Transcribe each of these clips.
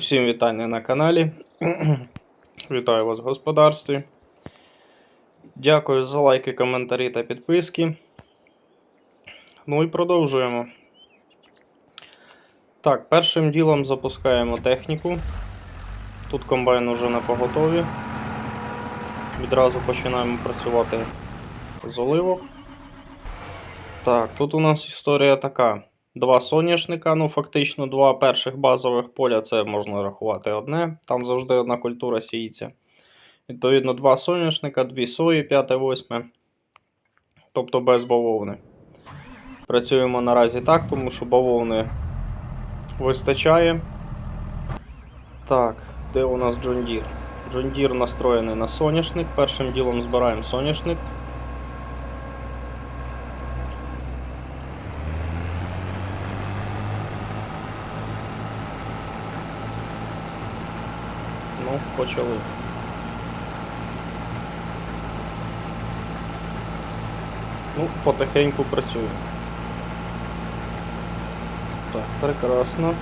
Усім вітання на каналі. Вітаю вас в господарстві. Дякую за лайки, коментарі та підписки. Ну і продовжуємо. Так, першим ділом запускаємо техніку. Тут комбайн уже на поготові. Відразу починаємо працювати з оливок. Так, тут у нас історія така. Два соняшника, ну фактично два перших базових поля це можна рахувати одне. Там завжди одна культура сіється. Відповідно, два соняшника, дві сої, 5-8. Тобто без бавовни. Працюємо наразі так, тому що бавовни вистачає. Так, де у нас? John Deere настроєний на соняшник. Першим ділом збираємо соняшник. Ну, почали. Ну, потихеньку працює. Так, прекрасно.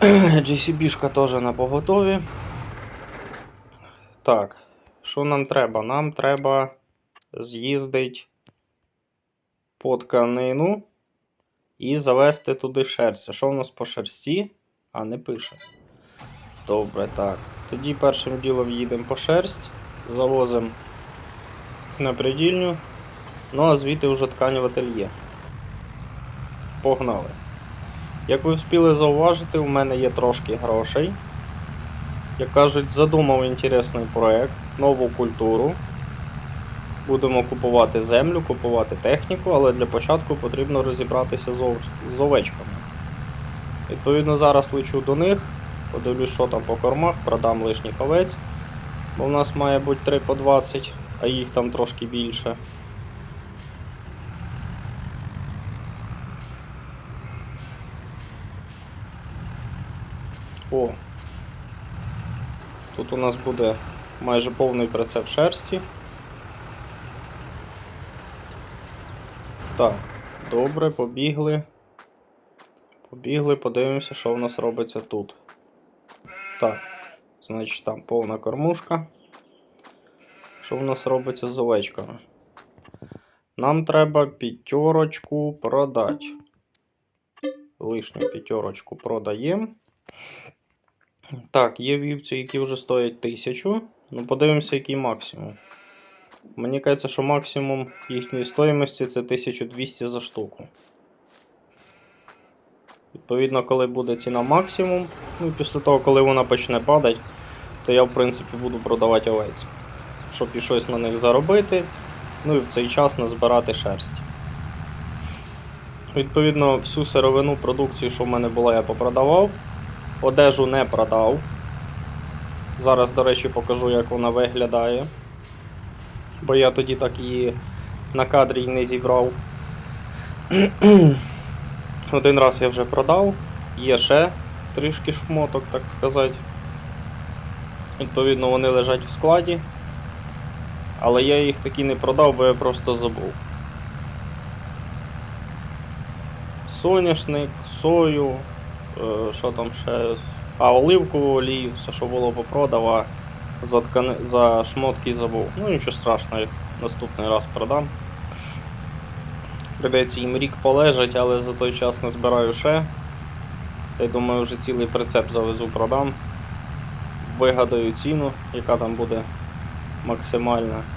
GCB-шка теж на поготові. Так, що нам треба? Нам треба з'їздити по тканину і завести туди шерсть. Що в нас по шерсті? А, не пише. Добре, так. Тоді першим ділом їдемо по шерсть, завозимо на придільню, ну а звідти вже ткань в ательє. Погнали. Як ви встигли зауважити, у мене є трошки грошей. Як кажуть, задумав інтересний проект, нову культуру. Будемо купувати землю, купувати техніку, але для початку потрібно розібратися з овечками. Відповідно, зараз лечу до них, подивлюсь, що там по кормах, продам лишніх овець, бо в нас має бути 3 по 20, а їх там трошки більше. О! Тут у нас буде майже повний прицеп шерсті. Так, добре, побігли. Побігли, подивимося, що в нас робиться тут. Так, значить там повна кормушка. Що в нас робиться з овечками? Нам треба п'ятерочку продати. Лишню п'ятерочку продаємо. Так, є вівці, які вже стоять тисячу. Ну, подивимося, який максимум. Мені кажеться, що максимум їхньої стоїмості це 1200 за штуку. Відповідно, коли буде ціна максимум, ну після того, коли вона почне падати, то я в принципі буду продавати овець. Щоб і щось на них заробити, ну і в цей час назбирати шерсть. Відповідно, всю сировину продукцію, що в мене була, я попродавав. Одежу не продав. Зараз, до речі, покажу, як вона виглядає. Бо я тоді так її на кадрі не зібрав. Один раз я вже продав, є ще трішки шмоток, так сказати. Відповідно, вони лежать в складі. Але я їх таки не продав, бо я просто забув. Соняшник, сою, е, що там ще. А, оливкову олію, все, що було попродав, а за, ткани... за шмотки забув. Ну нічого страшного, їх наступний раз продам. Придеться їм рік полежать, але за той час назбираю ще. Та й думаю, вже цілий прицеп завезу продам. Вигадаю ціну, яка там буде максимальна.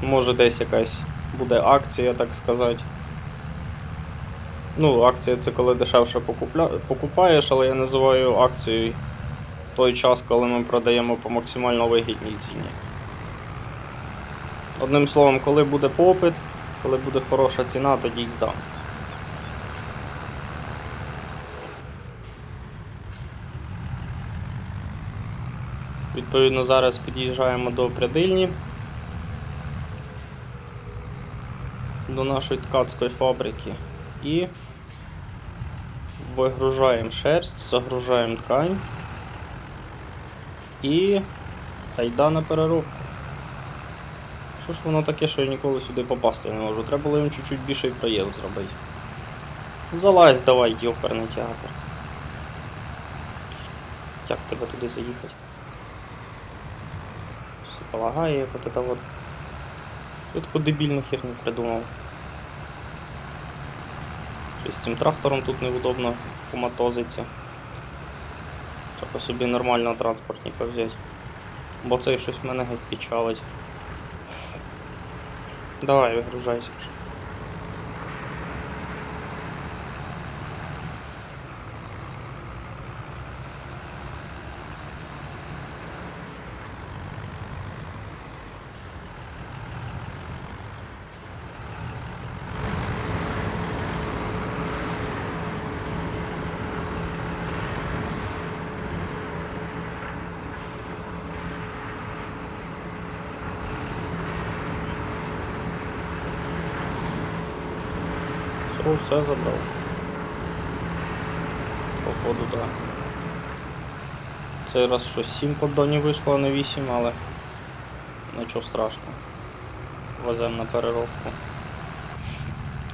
Може десь якась буде акція, так сказати. Ну, акція це коли дешевше покупля... покупаєш, але я називаю акцією той час, коли ми продаємо по максимально вигідній ціні. Одним словом, коли буде попит, коли буде хороша ціна, тоді й здам. Відповідно, зараз під'їжджаємо до прядильні, до нашої ткацької фабрики і вигружаємо шерсть, загружаємо ткань і гайда на переробку. Що ж воно таке, що я ніколи сюди попасти не можу? Треба було їм чуть-чуть більший проїзд зробити. Залазь давай, йоперний театр. Як тебе туди заїхати? Все полагає, як от это. Я таку дебільну херню придумав. Щось з цим трактором тут неудобно поматозиться. Треба собі нормального транспортника взяти. Бо цей щось мене геть печалить. Давай, вигружайся вже. Все, забрав. Походу, так. Да. Цей раз щось 7 поддонів вийшло, а не 8, але нічого страшного. Веземо на переробку.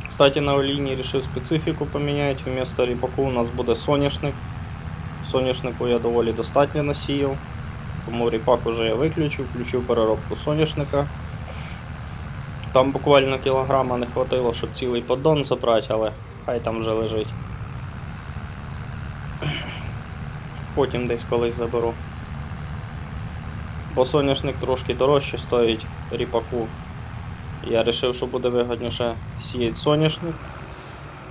Кстати, на олійні рішив специфіку поміняти. Вместо ріпаку у нас буде соняшник. Соняшнику я доволі достатньо насіяв. Тому ріпак уже я виключив, включив переробку соняшника. Там буквально кілограма не хватило, щоб цілий поддон забрати, але хай там вже лежить. Потім десь колись заберу. Бо соняшник трошки дорожче стоїть ріпаку. Я вирішив, що буде вигідніше сіяти соняшник.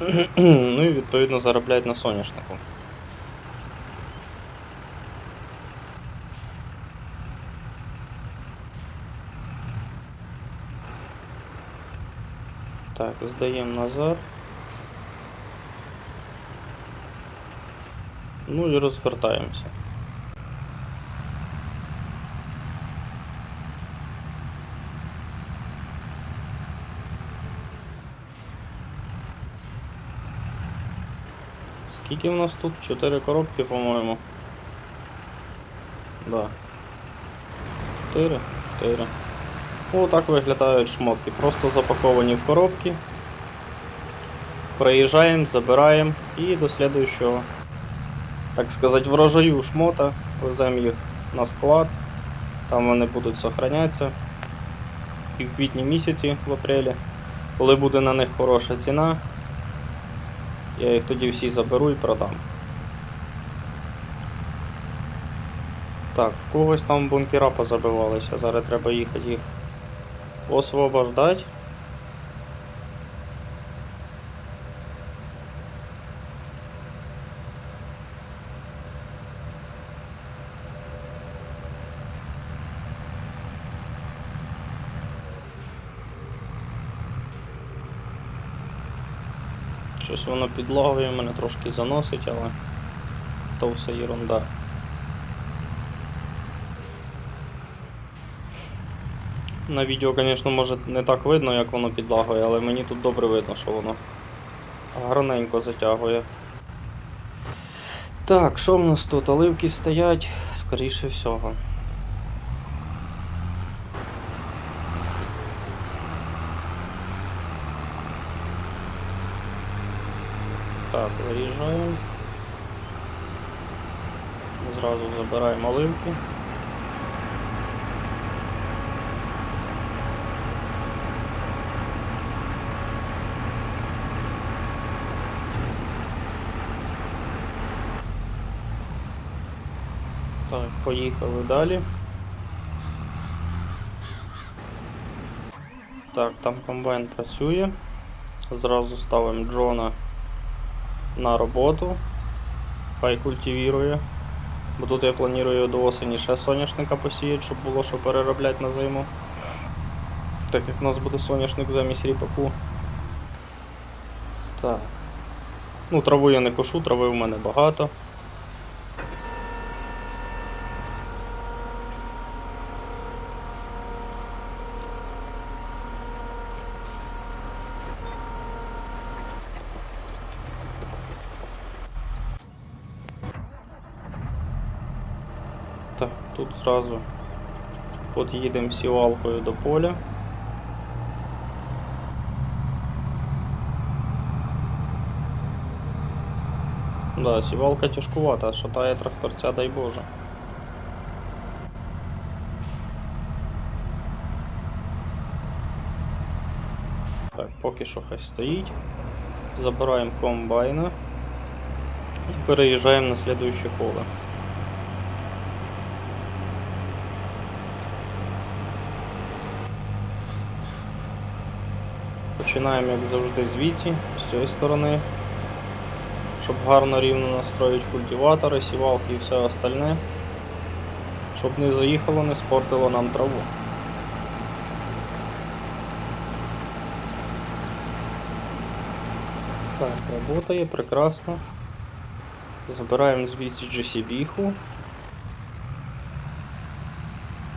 ну і відповідно заробляти на соняшнику. Так, здаємо назад. Ну і розвертаємося. Скільки в нас тут? Чотири коробки, по-моєму. Да. Чотири? Чотири. Отак виглядають шмотки. Просто запаковані в коробки. Приїжджаємо, забираємо і до слідуючого, так сказати, врожаю шмота. Веземо їх на склад. Там вони будуть зберігатися. І в квітні місяці, в апрелі, коли буде на них хороша ціна, я їх тоді всі заберу і продам. Так, в когось там бункера позабивалися, зараз треба їхати їх освобождать. Щось воно підлагує, мене трошки заносить, але то все ерунда. На відео, звісно, може не так видно, як воно підлагує, але мені тут добре видно, що воно гарненько затягує. Так, що в нас тут? Оливки стоять, скоріше всього. Так, виїжджаємо. Зразу забираємо оливки. Так, поїхали далі. Так, там комбайн працює. Зразу ставимо Джона на роботу. Хай культивірує. Бо тут я планую до осені ще соняшника посіяти, щоб було що переробляти на зиму. Так як у нас буде соняшник замість ріпаку. Так. Ну, траву я не кошу, трави в мене багато. Так, тут зразу під'їдемо сівалкою до поля. Да, сівалка тяжкувата, шатає тракторця, дай Боже. Так, поки що хай стоїть. Забираємо комбайна і переїжджаємо на слідуюче поле. Починаємо, як завжди, звідси, з цієї сторони, щоб гарно рівно настроїти культиватори, сівалки і все остальне, щоб не заїхало, не спортило нам траву. Так, работає прекрасно. Забираємо звідси GCB-ху.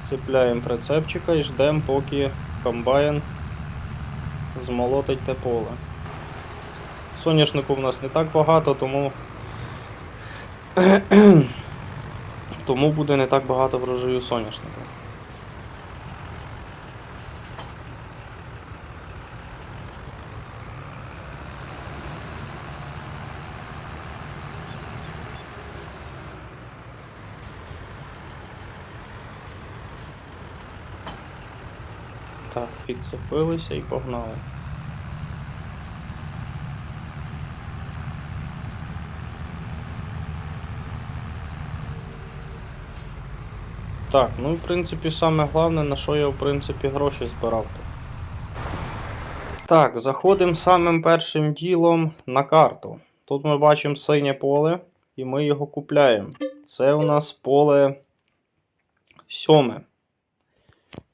Цепляємо прицепчика і ждемо, поки комбайн змолотить те поле. Соняшнику в нас не так багато, тому. тому буде не так багато врожаю соняшника. Так, підцепилися і погнали. Так, ну і в принципі саме головне, на що я в принципі гроші збирав. Так, заходимо самим першим ділом на карту. Тут ми бачимо синє поле, і ми його купляємо. Це у нас поле сьоме.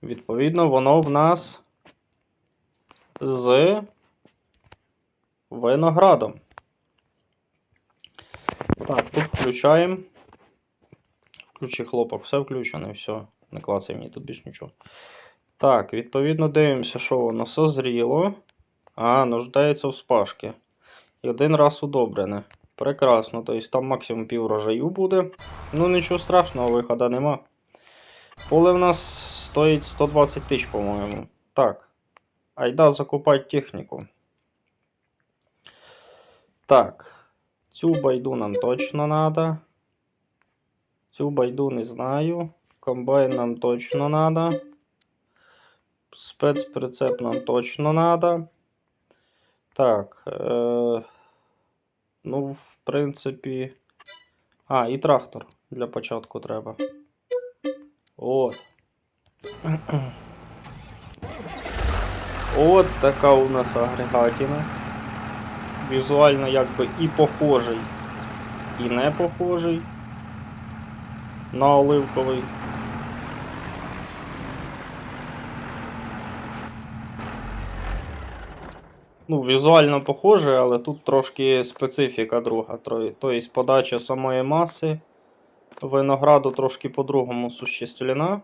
Відповідно, воно в нас з виноградом. Так, тут включаємо. Включи хлопок, все включено, все. Не клацай мені тут більш нічого. Так, відповідно, дивимося, що воно созріло. А, нуждається в спашки. І один раз удобрене. Прекрасно. Тобто там максимум пів врожаю буде. Ну нічого страшного, виходу нема. Поле в нас стоїть 120 тисяч, по-моєму. Так. Айда закупати техніку. Так. Цю байду нам точно надо. Цю байду не знаю. Комбайн нам точно надо. Спецприцеп нам точно надо. Так. Е- ну, в принципі. А, і трактор для початку треба. От. От така у нас агрегатина. Візуально якби і похожий, і не похожий на оливковий. Ну, візуально похоже, але тут трошки специфіка друга. Тобто подача самої маси винограду трошки по-другому существлена.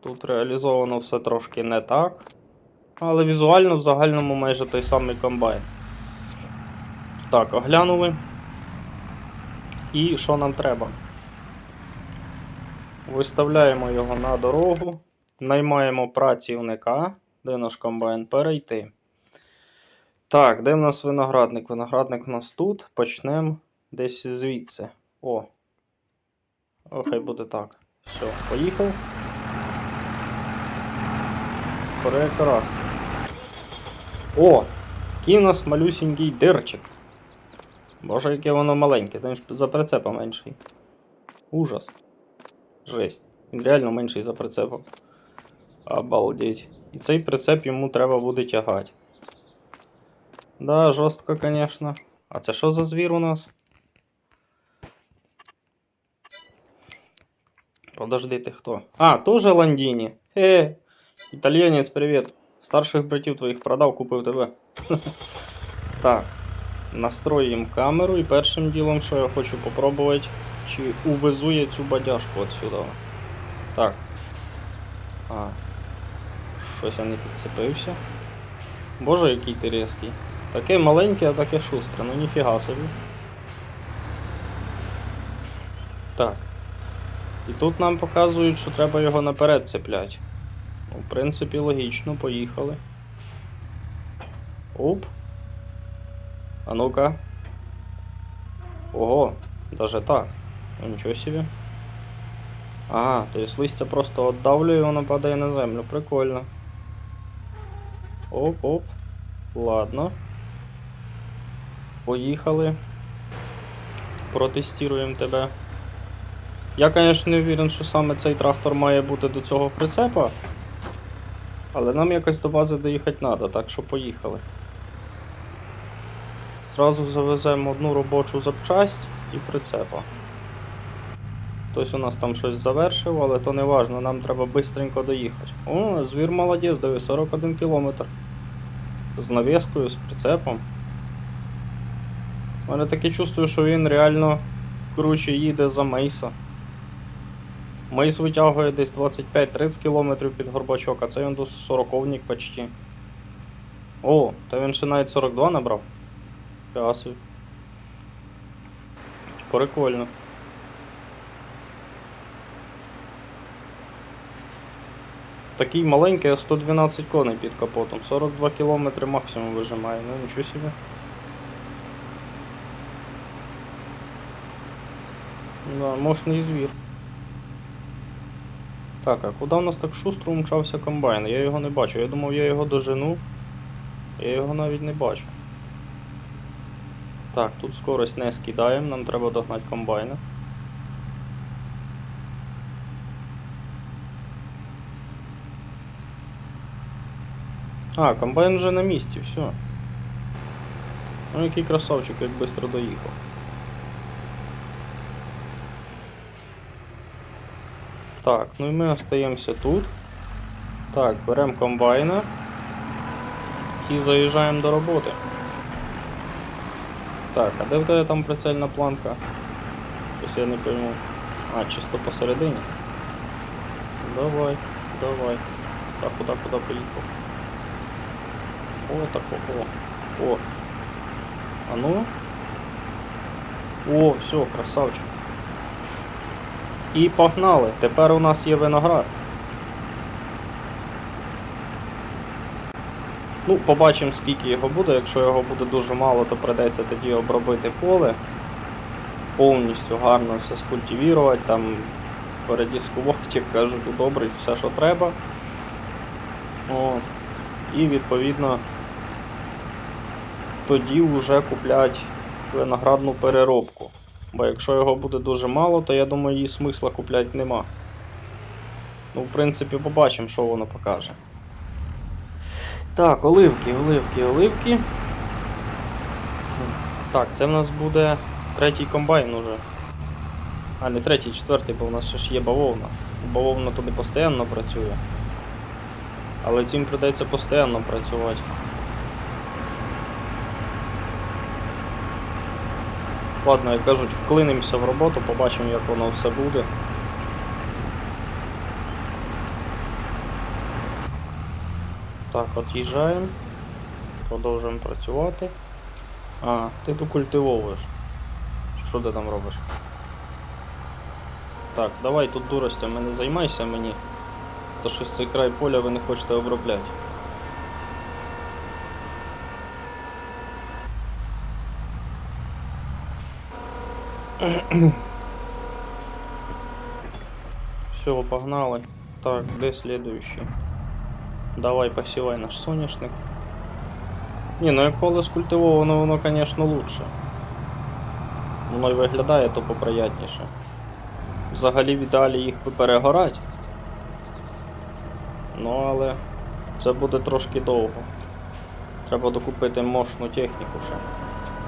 Тут реалізовано все трошки не так. Але візуально в загальному майже той самий комбайн. Так, оглянули. І що нам треба? Виставляємо його на дорогу, наймаємо працівника, де наш комбайн перейти. Так, де в нас виноградник? Виноградник у нас тут. Почнемо десь звідси. О. О, хай буде так. Все, поїхав. Прекрасно. О! Який у нас малюсінький дирчик. Боже, яке воно маленьке, він ж за прицепом менший. Ужас. Жесть. Він реально менший за прицепом. Обалдеть. І цей прицеп йому треба буде тягати. Да, жорстко, конечно. А це що за звір у нас? Подожди, ти хто? А, тоже Ландіні. Е, італіянець, привіт. Старших братів твоїх продав, купив тебе. Так. Настроїмо камеру і першим ділом, що я хочу попробувати, чи увезу я цю бадяжку отсюди. Так. А. Щось я не підцепився. Боже, який ти різкий. Таке маленьке, а таке шустре, ну ніфіга собі. Так. І тут нам показують, що треба його наперед цепляти. В принципі, логічно, поїхали. Оп. А ну-ка, Ого, даже так. Ну, нічого собі. Ага, то есть листя просто отдавлює і воно падає на землю. Прикольно. Оп-оп. Ладно. Поїхали. Протестуємо тебе. Я, звісно, не впевнений, що саме цей трактор має бути до цього прицепа. Але нам якось до бази доїхати треба, так що поїхали. Зразу завеземо одну робочу запчасть і прицепа. Хтось у нас там щось завершив, але то не важно, нам треба швидко доїхати. О, звір молодець, диви, 41 кілометр. З навіскою, з прицепом. У мене таке чувство, що він реально круче їде за Мейса. Мейс витягує десь 25-30 км під горбачок, а це він до 40 почти. О, та він ще навіть 42 набрав. Пясуй. Прикольно. Такий маленький, а 112 коней під капотом. 42 км максимум вижимає, ну нічого собі. Да, мощний звір. Так, а куди в нас так шустро умчався комбайн? Я його не бачу. Я думав, я його дожену. Я його навіть не бачу. Так, тут скорость не скидаємо, нам треба догнати комбайна. А, комбайн вже на місці, все. Ну який красавчик, як швидко доїхав. Так, ну і ми остаємося тут. Так, беремо комбайна і заїжджаємо до роботи. Так, а де в тебе там прицельна планка? Щось я не пойму. А, чисто посередині. Давай, давай. Так, куди, куди поїхав? О, так, о, о. О. А ну. О, все, красавчик. І погнали. Тепер у нас є виноград. Ну, побачимо, скільки його буде. Якщо його буде дуже мало, то придеться тоді обробити поле. Повністю гарно все скультивірувати, там передіскувати, кажуть, удобрити все, що треба. О, і відповідно тоді вже куплять виноградну переробку. Бо якщо його буде дуже мало, то я думаю, її смисла купляти нема. Ну, в принципі, побачимо, що воно покаже. Так, оливки, оливки, оливки. Так, це в нас буде третій комбайн уже. А, не третій, четвертий, бо в нас ще ж є бавовна. Бавовна туди постійно працює. Але цим придеться постійно працювати. Ладно, як кажуть, вклинимося в роботу, побачимо, як воно все буде. Так, от'їжджаємо. Продовжуємо працювати. А, ти тут культивовуєш. Що ти там робиш? Так, давай тут дуростями не займайся мені. То щось цей край поля ви не хочете обробляти. Все, погнали. Так, где следующий? Давай посівай наш соняшник. Ні, ну як поле скультивовано, воно, звісно, лучше. Воно й виглядає то поприятніше. Взагалі в ідеалі їх би перегорать. Ну але це буде трошки довго. Треба докупити мощну техніку ще.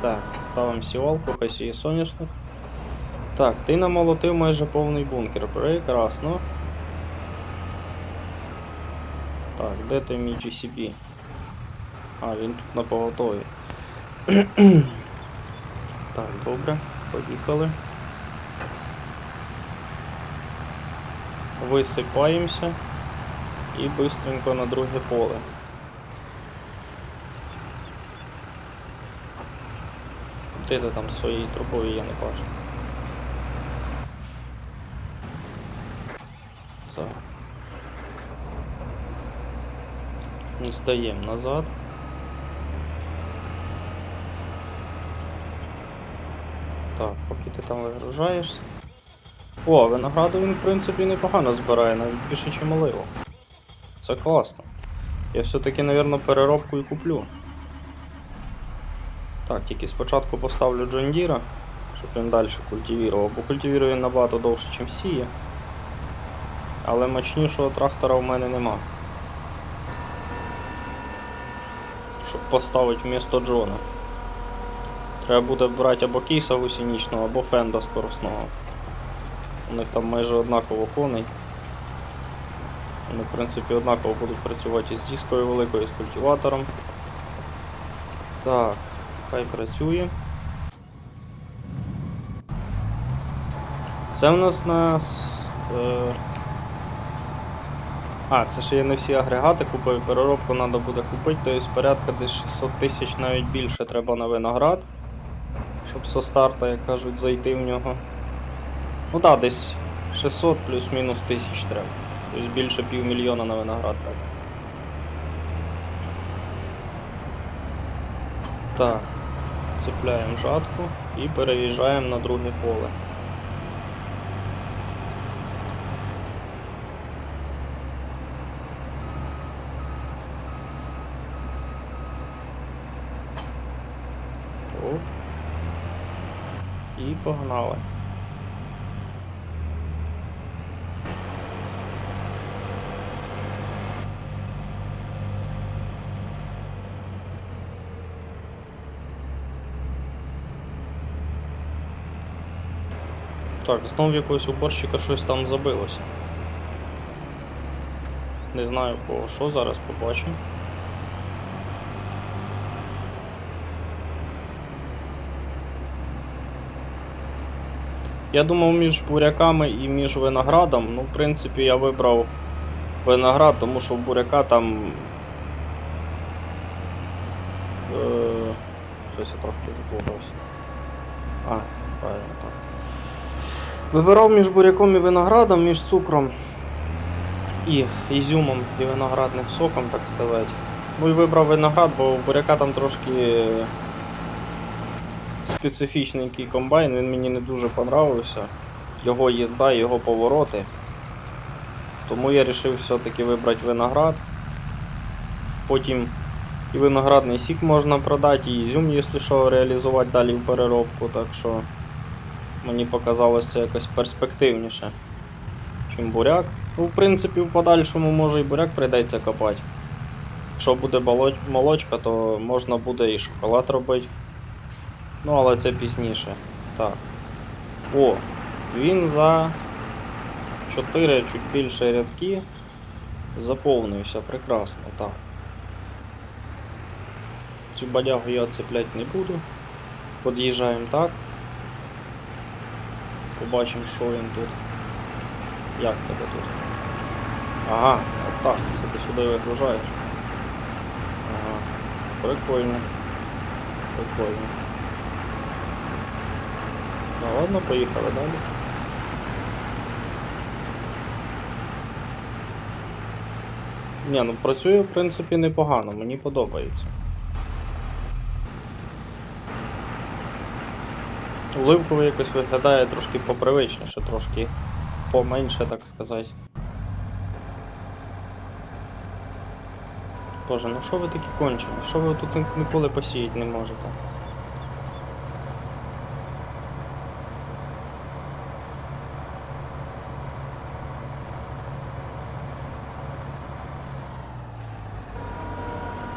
Так, ставимо сівалку, хай сіє соняшник. Так, ти намолотив майже повний бункер. Прекрасно. Так, де той мій GCB? А, він тут на поготові. так, добре, поїхали. Висипаємося і бистренько на друге поле. Де ти там своєю трубою я не бачу. Здаємо назад. Так, поки ти там вигружаєшся. О, винограду він, в принципі, непогано збирає, навіть більше, ніж оливу. Це класно. Я все-таки, напевно, переробку і куплю. Так, тільки спочатку поставлю Джон Діра, щоб він далі культивірував, бо культивірує він набагато довше, ніж сіє. Але мощнішого трактора в мене нема. Щоб поставити вмісто Джона. Треба буде брати або кейса гусеничного, або фенда скоросного. У них там майже однаково коней. Вони, в принципі, однаково будуть працювати із дискою великою, з культиватором. Так, хай працює. Це в нас на. Е... А, це ще я не всі агрегати купив, переробку треба буде купити, тобто порядка десь 600 тисяч навіть більше треба на виноград, щоб со старта, як кажуть, зайти в нього. Ну так, десь 600 плюс-мінус тисяч треба. Тобто більше півмільйона на виноград треба. Так, цепляємо жатку і переїжджаємо на друге поле. Оп. І погнали. Так, знову якогось уборщика щось там забилося. Не знаю кого що, зараз побачимо. Я думав між буряками і між виноградом. Ну, в принципі, я вибрав виноград, тому що в буряка там. Е... Щось я трохи заплутався. А, правильно так. Вибирав між буряком і виноградом, між цукром і ізюмом і виноградним соком, так сказати. Ну і вибрав виноград, бо буряка там трошки специфічненький комбайн, він мені не дуже понравився. Його їзда його повороти. Тому я вирішив все-таки вибрати виноград. Потім і виноградний сік можна продати, і ізюм, якщо що, реалізувати далі в переробку. Так що мені показалось це якось перспективніше, чим буряк. Ну, в принципі, в подальшому може і буряк прийдеться копати. Якщо буде молочка, то можна буде і шоколад робити. Ну, але це пізніше. Так. О, він за 4 чуть більше рядки заповнився прекрасно, так. Цю бадягу я цеплять не буду. Під'їжджаємо так. Побачимо, що він тут. Як тебе тут? Ага, так, це ти сюди вигружаєш. Ага. Прикольно. Прикольно. Ну ладно, поїхали далі. Ні, ну працює в принципі непогано, мені подобається. Оливковий якось виглядає трошки попривичніше, трошки поменше, так сказати. Боже, ну що ви такі кончені? Що ви тут ніколи посіяти не можете?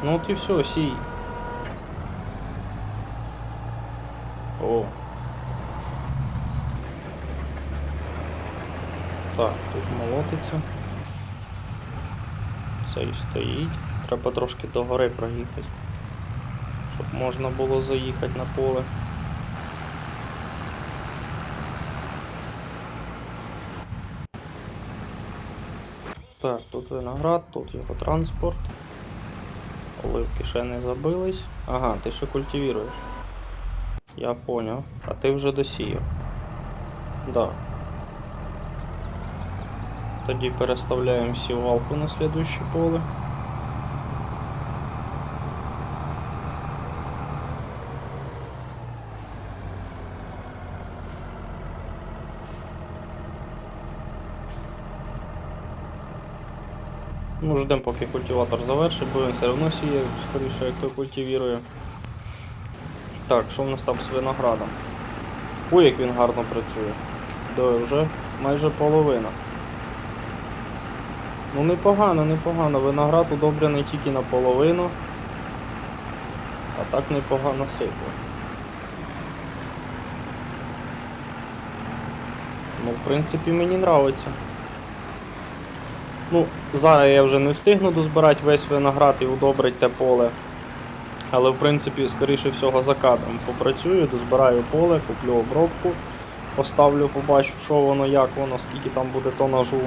Ну от і все, сій. О. Так, тут молотиться. Цей стоїть. Треба трошки догори проїхати. Щоб можна було заїхати на поле. Так, тут виноград, тут його транспорт. Оливки ще не забились. Ага, ти ще культивіруєш. Я понял. А ти вже досіяв. Да. Тоді переставляємо сівалку на слідуще поле. Ну, ждемо, поки культиватор завершить, бо він все одно сіє скоріше, як той культивірує. Так, що в нас там з виноградом? Ой, як він гарно працює. Да, вже майже половина. Ну непогано, непогано. Виноград удобрений тільки наполовину. А так непогано сипле. Ну, в принципі, мені нравиться. Ну, зараз я вже не встигну дозбирати весь виноград і удобрити те поле. Але в принципі, скоріше всього, за кадром попрацюю, дозбираю поле, куплю обробку, поставлю, побачу, що воно, як воно, скільки там буде тонажу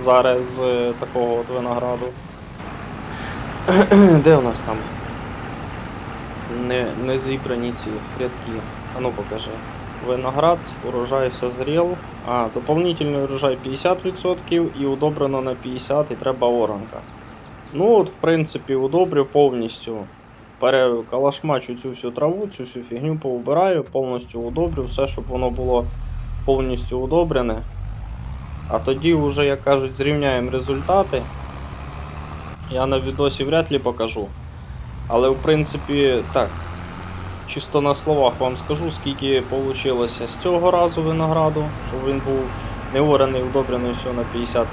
зараз з е, такого от винограду. Де у нас там? Не, не зібрані ці рядки. А ну покажи. Виноград, урожай созрел. А, дополнительний урожай 50% і удобрено на 50 і треба оранка. Ну от, в принципі, удобрю повністю. Перекалашмачу цю всю траву, цю всю фігню поубираю, повністю удобрю, все, щоб воно було повністю удобрене. А тоді вже, як кажуть, зрівняємо результати. Я на відосі вряд ли покажу. Але в принципі, так. Чисто на словах вам скажу, скільки вийшло з цього разу винограду, щоб він був не орений, удобрений все на 50%.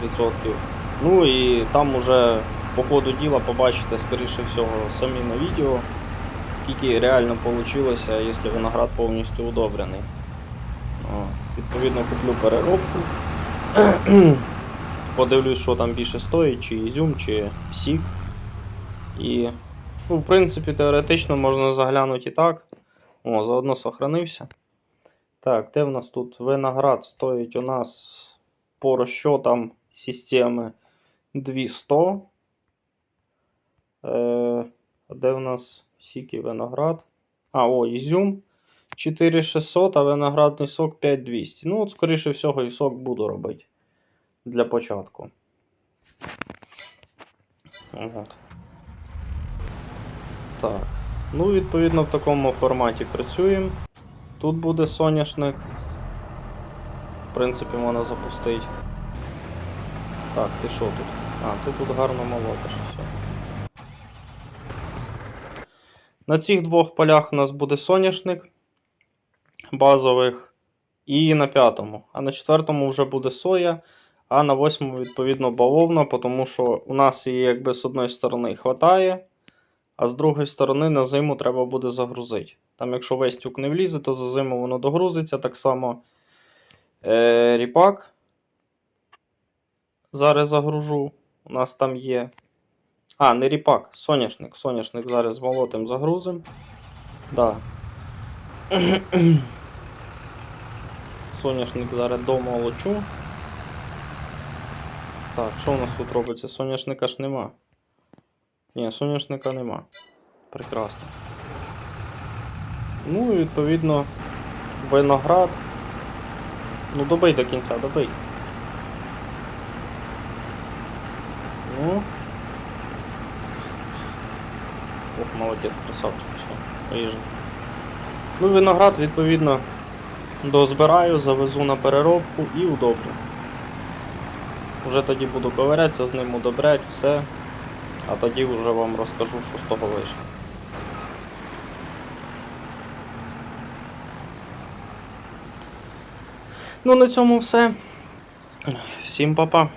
Ну і там уже по ходу діла побачите, скоріше всього, самі на відео, скільки реально вийшло, якщо виноград повністю удобрений. Відповідно, куплю переробку. Подивлюсь, що там більше стоїть, чи ізюм, чи сік. І, ну, в принципі, теоретично можна заглянути і так. О, заодно сохранився. Так, де в нас тут виноград стоїть у нас по розчотам системи 200. Е, де в нас сіки виноград? А, о, ізюм 4600, а виноградний сок 5200. Ну, от, скоріше всього, і сок буду робити для початку. От. Так. Ну, відповідно, в такому форматі працюємо. Тут буде соняшник. В принципі, можна запустити. Так, ти що тут? А, ти тут гарно молотиш все. На цих двох полях у нас буде соняшник базових і на п'ятому. А на четвертому вже буде соя, а на восьмому, відповідно, бавовна, тому що у нас її якби з одної сторони хватає, а з другої сторони на зиму треба буде загрузити. Там, якщо весь тюк не влізе, то за зиму воно догрузиться. Так само е, ріпак. Зараз загружу. У нас там є. А, не ріпак, соняшник. Соняшник зараз молотим загрузим. Да. Соняшник зараз домолочу. Так, що у нас тут робиться? Соняшника ж нема. Ні, соняшника нема. Прекрасно. Ну і відповідно виноград. Ну добий до кінця, добий. Ну. Ох, молодець, красавчик, все. Ріже. Ну, виноград, відповідно, дозбираю, завезу на переробку і удобрю. Уже тоді буду ковирятися з ним, удобрять, все. А тоді вже вам розкажу, що з того вийшло. Ну, на цьому все. Всім па-па.